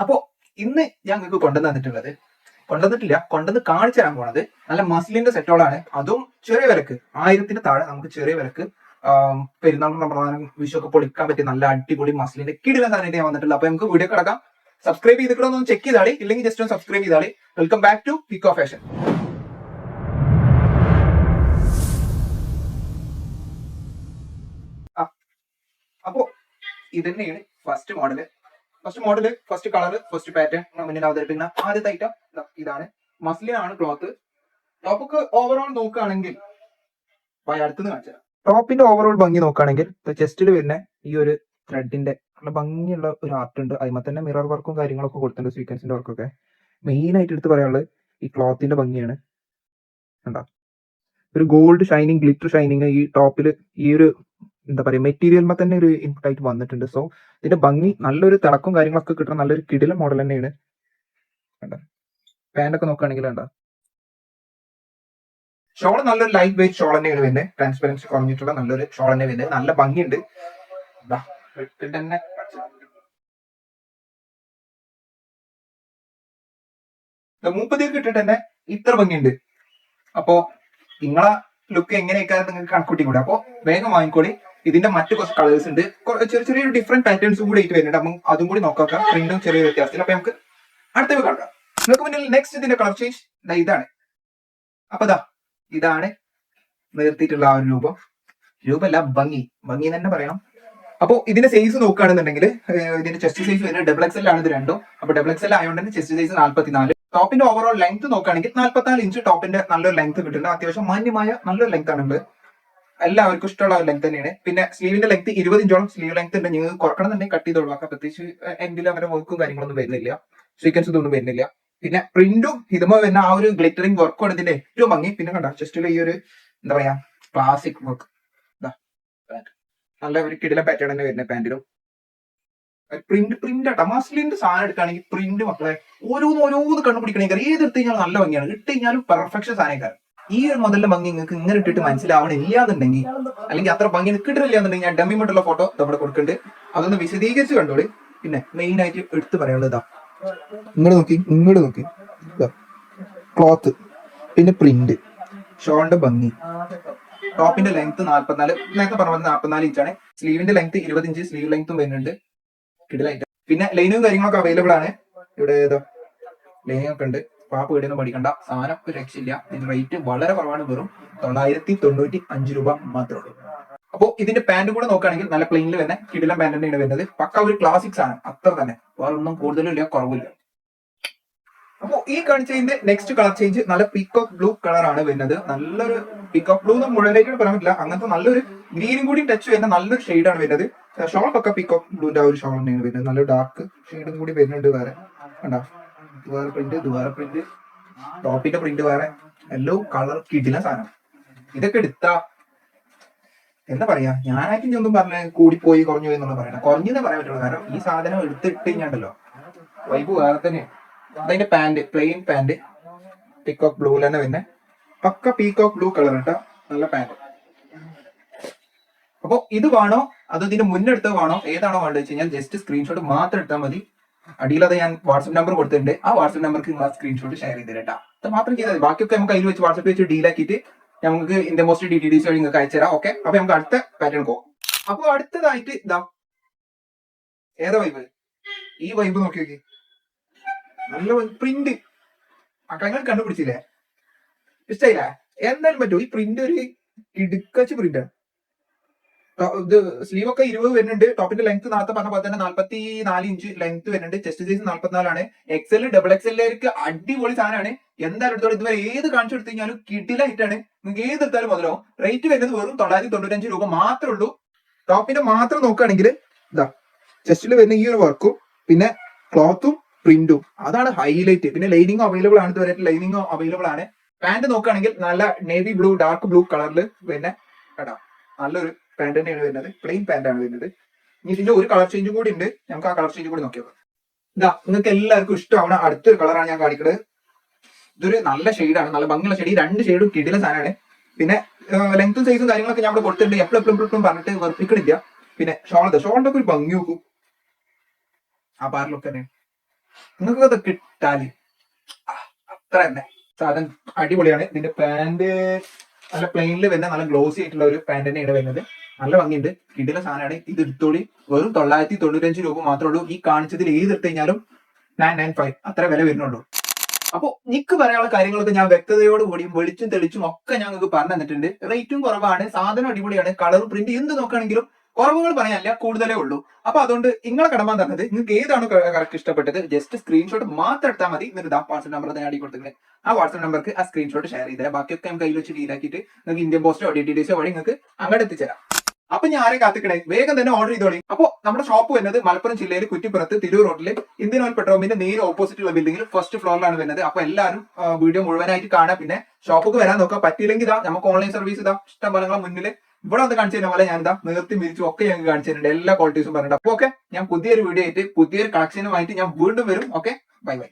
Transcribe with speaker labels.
Speaker 1: അപ്പോ ഇന്ന് ഞാൻ നിങ്ങൾക്ക് കൊണ്ടുവന്ന് തന്നിട്ടുള്ളത് കൊണ്ടുവന്നിട്ടില്ല കൊണ്ടുവന്ന് കാണിച്ചു തരാൻ പോണത് നല്ല മസിലിന്റെ സെറ്റോളാണ്. അതും ചെറിയ വിലക്ക് ആയിരത്തിന് താഴെ നമുക്ക് ചെറിയ വിലക്ക്. പെരുന്നാൾ റമദാനും വിഷുവൊക്കെ പൊളിക്കാൻ പറ്റിയ നല്ല അടിപൊളി മസിലിന്റെ കിടില സാധനം ഞാൻ വന്നിട്ടുള്ളത് അപ്പൊ നമുക്ക് വീഡിയോ കിടക്കാം. സബ്സ്ക്രൈബ് ചെയ്തിട്ട് ഒന്ന് ചെക്ക് ചെയ്താളി ഇല്ലെങ്കിൽ ജസ്റ്റ് ഒന്ന് subscribe ചെയ്താളി. Welcome back to Pico fashion അപ്പോ ഇതന്നെയാണ് first model first model first colour first pattern മുന്നിൽ അവതരിപ്പിക്കുന്ന ആദ്യത്തെ ഐറ്റം ഇതാണ്. മസ്ലിൻ ആണ് ക്ലോത്ത് ടോപ്പൊക്കെ ഓവറോൾ നോക്കുകയാണെങ്കിൽ അടുത്തുനിന്ന് കാണിച്ചു ടോപ്പിന്റെ ഓവറോൾ ഭംഗി നോക്കുകയാണെങ്കിൽ ചെസ്റ്റിൽ വരുന്ന ഈ ഒരു ത്രെഡിന്റെ നല്ല ഭംഗിയുള്ള ഒരു ആർട്ട് ഉണ്ട്. അതിമ തന്നെ മിറർ വർക്കും കാര്യങ്ങളൊക്കെ കൊടുത്തിട്ടുണ്ട് സീക്വൻസിന്റെ വർക്കൊക്കെ മെയിൻ ആയിട്ട് എടുത്ത് പറയാനുള്ളത് ഈ ക്ലോത്തിന്റെ ഭംഗിയാണ്. കണ്ടോ? ഒരു ഗോൾഡ് ഷൈനിങ് ഗ്ലിറ്റർ ഷൈനിങ് ഈ ടോപ്പിൽ ഈ ഒരു എന്താ പറയുക മെറ്റീരിയൽമ തന്നെ ഒരു ഇൻപുട്ട് ആയിട്ട് വന്നിട്ടുണ്ട്. സോ ഇതിന്റെ ഭംഗി നല്ലൊരു തിളക്കും കാര്യങ്ങളൊക്കെ കിട്ടുന്ന നല്ലൊരു കിടില മോഡൽ തന്നെയാണ്. പാന്റ് ഒക്കെ നോക്കുകയാണെങ്കിൽ കണ്ടോ? ഷോൾ നല്ലൊരു ലൈറ്റ് വെയിറ്റ് ഷോൾ തന്നെയാണ് വരുന്നത്. ട്രാൻസ്പെറൻസി കുറഞ്ഞിട്ടുള്ള നല്ലൊരു ഷോൾ തന്നെ വരുന്നത്. നല്ല ഭംഗിയുണ്ട്. തന്നെ മൂപ്പതിയൊക്കെ ഇട്ടിട്ട് തന്നെ ഇത്ര ഭംഗിയുണ്ട്. അപ്പോ നിങ്ങളെ ലുക്ക് എങ്ങനെയൊക്കെ നിങ്ങൾക്ക് കണക്കൂട്ടി കൂടെ അപ്പോ വേഗം വാങ്ങിക്കോളി. ഇതിന്റെ മറ്റു കുറച്ച് കളേഴ്സ് ഉണ്ട്. ചെറിയ ചെറിയ ഡിഫറെന്റ് പാറ്റേൺസും കൂടി ആയിട്ട് വരുന്നുണ്ട്. അപ്പം അതും കൂടി നോക്കാം. പ്രിന്റും ചെറിയ വ്യത്യാസത്തിൽ അപ്പൊ നമുക്ക് അടുത്ത കാണാം നിങ്ങൾക്ക് മുന്നിൽ നെക്സ്റ്റ് ഇതിന്റെ കളർ ചേഞ്ച് ഇതാണ്. അപ്പൊ ദാ ഇതാണ് നിർത്തിയിട്ടുള്ള ആ ഒരു രൂപം. രൂപമല്ല ഭംഗി. ഭംഗി തന്നെ പറയണം. അപ്പൊ ഇതിന്റെ സൈസ് നോക്കുകയാണെന്നുണ്ടെങ്കിൽ ഇതിന്റെ ചെസ്റ്റ് സൈസ് വരുന്നത് ഡബിൾ എക്സൽ ആണ് ഇത് രണ്ടും. അപ്പൊ ഡബിൾ എക്സൽ ആയതുകൊണ്ട് തന്നെ ചെസ്റ്റ് സൈസ് നാല്പത്തിനാല്. ടോപ്പിന്റെ ഓവറോൾ ലെങ്ത് നോക്കുകയാണെങ്കിൽ നാല്പത്തിനാല് ഇഞ്ച് ടോപ്പിന്റെ നല്ലൊരു ലെങ്ത് കിട്ടുന്നുണ്ട്. അത്യാവശ്യം മാന്യമായ നല്ലൊരു ലെങ്ത് ആണ് എല്ലാവർക്കും ഇഷ്ടമുള്ള ലെങ്ത് തന്നെയാണ്. പിന്നെ സ്ലീവിന്റെ ലെങ്ത് ഇരുപത് ഇഞ്ചോളം സ്ലീവ് ലെങ്ത് ഉണ്ട്. നിങ്ങൾക്ക് കുറക്കണമെന്നുണ്ടെങ്കിൽ കട്ട് ചെയ്ത് പ്രത്യേകിച്ച് എൻഡിൽ അങ്ങനെ വർക്കും കാര്യങ്ങളൊന്നും വരുന്നില്ല. സീക്വൻസ് ഒന്നും വരുന്നില്ല. പിന്നെ പ്രിന്റും ഇതുമോ വരുന്ന ആ ഒരു ഗ്ലിറ്ററിംഗ് വർക്കും ഇതിന്റെ ഏറ്റവും ഭംഗി. പിന്നെ കണ്ട ജസ്റ്റ് ഈ ഒരു എന്താ പറയാ ക്ലാസിക് വർക്ക് നല്ല ഒരു കിടില പാറ്റേൺ തന്നെ വരുന്നത് പാന്റിലും പ്രിന്റ് പ്രിന്റ് ആട്ടോ. മസ്ലിന്റെ സാധനം എടുക്കുകയാണെങ്കിൽ പ്രിന്റ് മക്കളെ ഓരോന്ന് ഓരോന്ന് കണ്ടുപിടിക്കണമെങ്കിൽ ഏത് എടുത്തു കഴിഞ്ഞാൽ നല്ല ഭംഗിയാണ്. ഇട്ട് കഴിഞ്ഞാലും പെർഫെക്ഷൻ സാധനം ഈ ഒരു മുതലിന്റെ ഭംഗി നിങ്ങൾക്ക് ഇങ്ങനെ ഇട്ടിട്ട് മനസ്സിലാവണില്ല എന്നുണ്ടെങ്കിൽ അല്ലെങ്കിൽ അത്ര ഭംഗി കിട്ടില്ല എന്നുണ്ടെങ്കിൽ ഞാൻ ഡമ്മി മറ്റുള്ള ഫോട്ടോ നമ്മുടെ കൊടുക്കുന്നുണ്ട് അതൊന്ന് വിശദീകരിച്ച് കണ്ടോളി. പിന്നെ മെയിൻ ആയിട്ട് എടുത്തു പറയാനുള്ളത് ഇതാ. ഇങ്ങോട്ട് നോക്കി ഇങ്ങോട്ട് നോക്കി. ക്ലോത്ത് പിന്നെ പ്രിന്റ് ഷോളിന്റെ ഭംഗി. ടോപ്പിന്റെ ലെങ്ത് നാല്പത്തിനാല് നേരത്തെ പറഞ്ഞത് നാൽപ്പത്തിനാല് ഇഞ്ചാണ് സ്ലീവിന്റെ ലെങ്ത് ഇരുപത് ഇഞ്ച് സ്ലീവ് ലെങ്ത്തും വരുന്നുണ്ട്. കിടിലായിട്ട്. പിന്നെ ലൈനും കാര്യങ്ങളൊക്കെ അവൈലബിൾ ആണ്. ഇവിടെ ഏതോ? ലൈനൊക്കെ ഉണ്ട്. പാപ്പ പേടിയൊന്നും പഠിക്കണ്ട സാധനം ഒരു രക്ഷയില്ല. ഇതിന്റെ റേറ്റ് വളരെ കുറവാണ് വെറും തൊള്ളായിരത്തി തൊണ്ണൂറ്റി അഞ്ച് രൂപ മാത്രമേ ഉള്ളൂ. അപ്പോ ഇതിന്റെ പാന്റ് കൂടെ നോക്കുകയാണെങ്കിൽ നല്ല പ്ലെയിനിൽ തന്നെ കിടിലം പാന്റ് തന്നെയാണ് വരുന്നത്. പക്ക ഒരു ക്ലാസിക് സാധനം. അത്ര തന്നെ. വേറെ ഒന്നും കൂടുതലും ഇല്ല കുറവില്ല. അപ്പോ ഈ കാണിച്ചതിന്റെ നെക്സ്റ്റ് കളർ ചേഞ്ച് നല്ല പീക്കോക്ക് ബ്ലൂ കളർ ആണ് വരുന്നത്. നല്ലൊരു പീക്കോക്ക് ബ്ലൂ എന്ന് മുഴുവനായിട്ട് പറയാൻ പറ്റില്ല. അങ്ങനത്തെ നല്ലൊരു ഗ്രീനും കൂടി ടച്ച് വരുന്ന നല്ലൊരു ഷെയ്ഡ് ആണ് വരുന്നത്. ഷോൾ ഒക്കെ പീക്കോക്ക് ബ്ലൂന്റെ ആ ഒരു ഷോൾ തന്നെയാണ് വരുന്നത്. നല്ല ഡാർക്ക് ഷെയ്ഡും കൂടി വരുന്നുണ്ട് വേറെ. കണ്ടോ? വേറെ പ്രിന്റ് വേറെ പ്രിന്റ് ടോപ്പിന്റെ പ്രിന്റ് വേറെ. എല്ലോ കളർ കിടില സാധനം. ഇതൊക്കെ എടുത്താ. എന്താ പറയാ? ഞാനായിട്ട് ഇനി ഒന്നും പറഞ്ഞ കൂടിപ്പോയി കുറഞ്ഞു പോയി എന്നുള്ള പറയണം കുറഞ്ഞെന്നേ പറയാൻ പറ്റുള്ളൂ. കാരണം ഈ സാധനം എടുത്തിട്ട് കഴിഞ്ഞാണ്ടല്ലോ വൈബ് വേറെ തന്നെ. അതിന്റെ pant plain pant peacock blue തന്നെ പിന്നെ പക്ക പീകോക്ക് ബ്ലൂ കളർ കേട്ടോ നല്ല പാന്റ് അപ്പൊ ഇത് വേണോ? അത് ഇതിന്റെ മുന്നെടുത്ത് വേണോ? ഏതാണോ വേണ്ടത് വെച്ച് കഴിഞ്ഞാൽ ജസ്റ്റ് സ്ക്രീൻഷോട്ട് മാത്രം എടുത്താൽ മതി. അടിയിൽ അത് ഞാൻ വാട്സപ്പ് നമ്പർ കൊടുത്തിട്ടുണ്ട്. ആ വാട്സപ്പ് നമ്പർക്ക് നിങ്ങൾ സ്ക്രീൻഷോട്ട് ഷെയർ ചെയ്ത് കേട്ടോ അത് മാത്രം ചെയ്താൽ മതി. ബാക്കിയൊക്കെ നമുക്ക് അതിൽ വെച്ച് വാട്സപ്പ് വെച്ച് ഡീൽ ആക്കിയിട്ട് നമുക്ക് ഇന്ത്യ മോസ്റ്റ് ഡീറ്റെയിൽസ് വഴി നിങ്ങൾക്ക് അയച്ചുതരാം ഓക്കെ അപ്പൊ നമുക്ക് അടുത്ത പാറ്റേൺ പോകാം അപ്പൊ അടുത്തതായിട്ട് ഇതാ ഏതാ വൈബ് ഈ വൈബ് നോക്കി നോക്കി. നല്ല പ്രിന്റ് മക്കളങ്ങൾ കണ്ടുപിടിച്ചില്ലേ? ഇഷ്ടായില്ല? എന്തായാലും പറ്റുമോ ഈ പ്രിന്റ് ഒരു ഇടുക്കച്ച് പ്രിന്റ് ഇത് സ്ലീവ് ഒക്കെ ഇരുപത് വരുന്നുണ്ട്. ടോപ്പിന്റെ ലെങ്ത് നേരത്തെ പറഞ്ഞ പോലെ തന്നെ നാല്പത്തി നാല് ഇഞ്ച് ലെങ്ത് വരുന്നുണ്ട്. ചെസ്റ്റ് സൈസ് നാല്പത്തിനാലാണ്. എക്സൽ ഡബിൾ എക്സലിലേക്ക് അടിപൊളി സാധനമാണ്. എന്തായാലും എടുത്തോളം. ഇതുവരെ ഏത് കാണിച്ചു എടുത്തു കഴിഞ്ഞാലും കിടിലായിട്ടാണ് നിങ്ങൾക്ക് ഏത് എടുത്താലും മുതലോ. റേറ്റ് വരുന്നത് വെറും തൊള്ളായിരത്തി തൊണ്ണൂറ്റഞ്ച് രൂപ മാത്രമേ ഉള്ളൂ. ടോപ്പിന്റെ മാത്രം നോക്കുകയാണെങ്കിൽ ഇതാ ചെസ്റ്റിൽ വരുന്ന ഈ ഒരു വർക്കും പിന്നെ ക്ലോത്തും പ്രിന്റും അതാണ് ഹൈലൈറ്റ് പിന്നെ ലൈനിങ്ങും അവൈലബിൾ ആണ്. ഇതുവരെ ലൈനിങ്ങും അവൈലബിൾ ആണ്. പാന്റ് നോക്കുകയാണെങ്കിൽ നല്ല നേവി ബ്ലൂ ഡാർക്ക് ബ്ലൂ കളറിൽ പിന്നെ കേട്ടോ നല്ലൊരു പാന്റ് തന്നെയാണ് വരുന്നത്. പ്ലെയിൻ പാന്റ് ആണ് വരുന്നത്. ഇനി ഇതിന്റെ ഒരു കളർ ചേഞ്ചും കൂടി ഉണ്ട്. നമുക്ക് ആ കളർ ചേഞ്ച് കൂടി നോക്കിയാൽ ഇതാ നിങ്ങൾക്ക് എല്ലാവർക്കും ഇഷ്ടമാണ് അടുത്തൊരു കളറാണ് ഞാൻ കാണിക്കുന്നത്. ഇതൊരു നല്ല ഷെയ്ഡാണ് നല്ല ഭംഗിയുള്ള ഷെയ്ഡ് രണ്ട് ഷെയ്ഡും കിടില സാധനമാണ്. പിന്നെ ലെങ്ത്തും സൈസും കാര്യങ്ങളൊക്കെ ഞാൻ ഇവിടെ കൊടുത്തിട്ടുണ്ട്. എപ്പോഴും എപ്പോഴും പറഞ്ഞിട്ട് വെറുപ്പിക്കണില്ല. പിന്നെ ഷോൾ ഷോളിന്റെ ഒക്കെ ഒരു ഭംഗി നോക്കൂ. ആ പാറിലൊക്കെ തന്നെ നിങ്ങൾക്ക് അത് കിട്ടാൽ അത്ര തന്നെ. സാധനം അടിപൊളിയാണ്. ഇതിന്റെ പാന്റ് നല്ല പ്ലെയിനിൽ വരുന്ന നല്ല ഗ്ലോസി ആയിട്ടുള്ള ഒരു പാന്റ് തന്നെയാണ് വരുന്നത്. നല്ല ഭംഗിയുണ്ട്. കിടില സാധനമാണ്. ഇത് എടുത്തോളി. വെറും തൊള്ളായിരത്തി തൊണ്ണൂറ്റഞ്ച് രൂപ മാത്രമേ ഉള്ളൂ. ഈ കാണിച്ചതിൽ ഏത് എടുത്തു കഴിഞ്ഞാലും നയൻ നയൻ ഫൈവ് അത്ര വില വരുന്നുള്ളൂ. അപ്പോൾ നിക്ക് പറയാനുള്ള കാര്യങ്ങളൊക്കെ ഞാൻ വ്യക്തതയോട് കൂടിയും വെളിച്ചും തെളിച്ചും ഒക്കെ ഞാൻ നിങ്ങൾക്ക് പറഞ്ഞു തന്നിട്ടുണ്ട്. റേറ്റും കുറവാണ്. സാധനം അടിപൊളിയാണ്. കളർ പ്രിന്റ് എന്ത് നോക്കുകയാണെങ്കിലും കുറവുകൾ പറയാനില്ല. കൂടുതലേ ഉള്ളൂ. അപ്പൊ അതുകൊണ്ട് നിങ്ങളെ കടമാൻ തന്നത് നിങ്ങൾക്ക് ഏതാണ് കറക്റ്റ് ഇഷ്ടപ്പെട്ടത് ജസ്റ്റ് സ്ക്രീൻഷോട്ട് മാത്രം എടുത്താൽ മതി. എന്നിട്ട് ആ വാട്സ്ആപ്പ് നമ്പർ തന്നെ അടിക്കൊടുത്തിട്ട് ആ വാട്സ്ആപ്പ് നമ്പർക്ക് ആ സ്ക്രീൻഷോട്ട് ഷെയർ ചെയ്തരാം. ബാക്കിയൊക്കെ നമുക്ക് കയ്യിൽ വെച്ച് ഡീലാക്കിയിട്ട് നിങ്ങൾക്ക് ഇന്ത്യൻ പോസ്റ്റോ ഡി ടി ഡി വഴി നിങ്ങൾക്ക് അങ്ങോട്ട് എത്തിച്ചേരാം. അപ്പൊ ഞാൻ ആരെ കാത്തിക്കണേ? വേഗം തന്നെ ഓർഡർ ചെയ്തോളി. അപ്പൊ നമ്മുടെ ഷോപ്പ് വരുന്നത് മലപ്പുറം ജില്ലയിൽ കുറ്റിപ്പുറത്ത് തിരൂർ റോഡിൽ ഇന്ത്യൻ ഓയിൽ പെട്രോമിന്റെ നേരെ ഓപ്പോസിറ്റ് ഉള്ള ബിൽഡിംഗിൽ ഫസ്റ്റ് ഫ്ലോറിലാണ് വരുന്നത്. അപ്പൊ എല്ലാവരും വീഡിയോ മുഴുവനായിട്ട് കാണാം. പിന്നെ ഷോപ്പിൽ വരാൻ നോക്കാം. പറ്റിയില്ലെങ്കിൽ ഇതാ നമുക്ക് ഓൺലൈൻ സർവീസ് ഇതാ. ഇഷ്ടം പോലെ മുന്നിൽ ഇവിടെ വന്ന് കാണിച്ചു പോലെ ഞാൻ ഇതാ നിർത്തി മിരിച്ചും ഒക്കെ ഞങ്ങൾക്ക് കാണിച്ചു തരുന്നുണ്ട്. എല്ലാ ക്വാളിറ്റീസും പറഞ്ഞിട്ട് അപ്പൊ ഓക്കെ ഞാൻ പുതിയൊരു വീഡിയോ ആയിട്ട് പുതിയൊരു കളക്ഷനുമായിട്ട് ഞാൻ വീണ്ടും വരും. Okay bye bye